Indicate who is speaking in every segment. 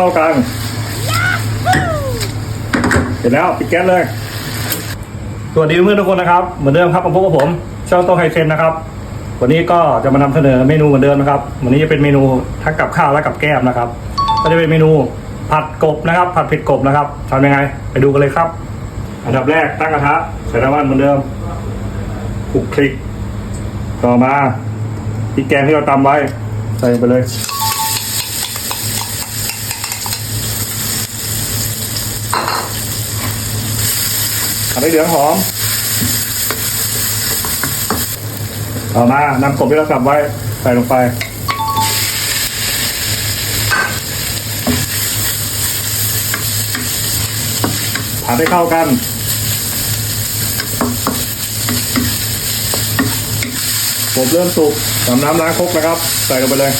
Speaker 1: เข้ากันเสร็จแล้วปิดแก๊สเลยสวัสดีเพื่อนทุกคนนะครับ เหมือนเดิมครับมาพบกับผมช่องโตไฮเซนนะครับ วันนี้ก็จะมานำเสนอเมนูเหมือนเดิมนะครับ วันนี้จะเป็นเมนูทั้งกับข้าวและกับแก้มนะครับ ก็จะเป็นเมนูผัดกบนะครับ ผัดเผ็ดกบนะครับทำยังไง ไปดูกันเลยครับ อันดับแรกตั้งกระทะใส่น้ำมันเหมือนเดิมคลุกคลิก ต่อมาพริกแกงที่เราตำไว้ ใส่ไปเลย ให้เหลืองหอม ต่อมานำกบที่เราสับไว้ใส่ลงไป ผัดให้เข้ากันกบเริ่มสุกสำน้ำล้างครกนะครับ ใส่ลงไปเลย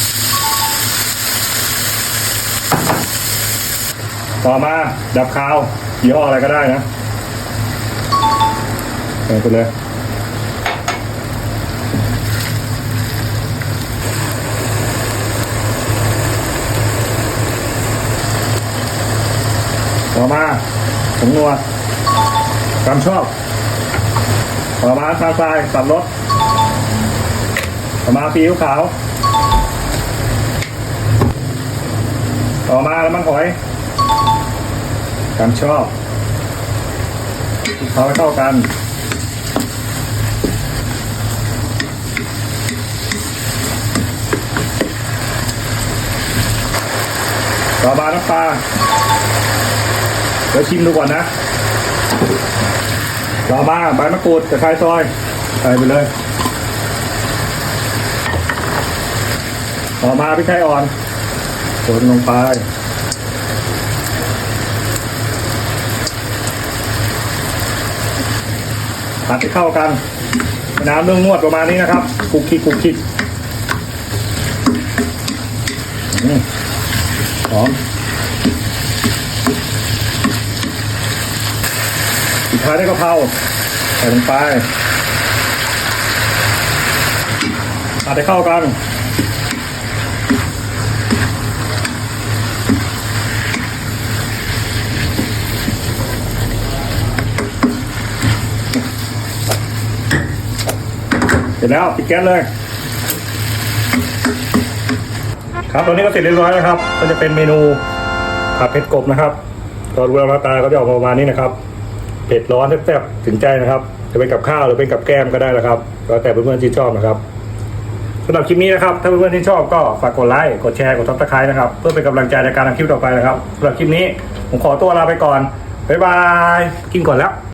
Speaker 1: ต่อมาดับคาวยี่ห้ออะไรก็ได้นะ ส่ไปเลยต่อมาผงนัวตามชอบ ต่อมาตาลทรายสับรสต่อมาซีอิ๊วขาว ต่อมาแล้วมันหอยตามชอบเขาให้เข้ากัน ต่อมาน้ำปลาเดี๋ยวชิมดูก่อนนะต่อมาใบมะกรูดกระชายซอยใส่ไปเลยต่อมาพริกไทยอ่อนคนลงไปผัดให้เข้ากัน น้ำเรื่องนวดประมาณนี้นะครับคลุกคิกคลุกคิกอืม หอมสุดท้ายได้กะเพราใส่ลงไปผัดให้เข้ากันเสร็จแล้วปิดแก๊สเลย ครับตอนนี้ก็เสร็จเรียบร้อยแล้วครับ ก็จะเป็นเมนูผัดเผ็ดกบนะครับตอนดูแล้วหน้าตาก็จะออกมาประมาณนี้นะครับเผ็ดร้อนแซ่บๆถึงใจนะครับ จะเป็นกับข้าวหรือเป็นกับแก้มก็ได้นะครับแล้วแต่เพื่อนๆที่ชอบนะครับสำหรับคลิปนี้นะครับ ถ้าเพื่อนๆที่ชอบก็ฝากกดไลค์กดแชร์กดซับสไครต์นะครับ เพื่อเป็นกำลังใจในการทำคลิปต่อไปนะครับสำหรับคลิปนี้ผมขอตัวลาไปก่อนบ๊ายบายกินก่อนแล้ว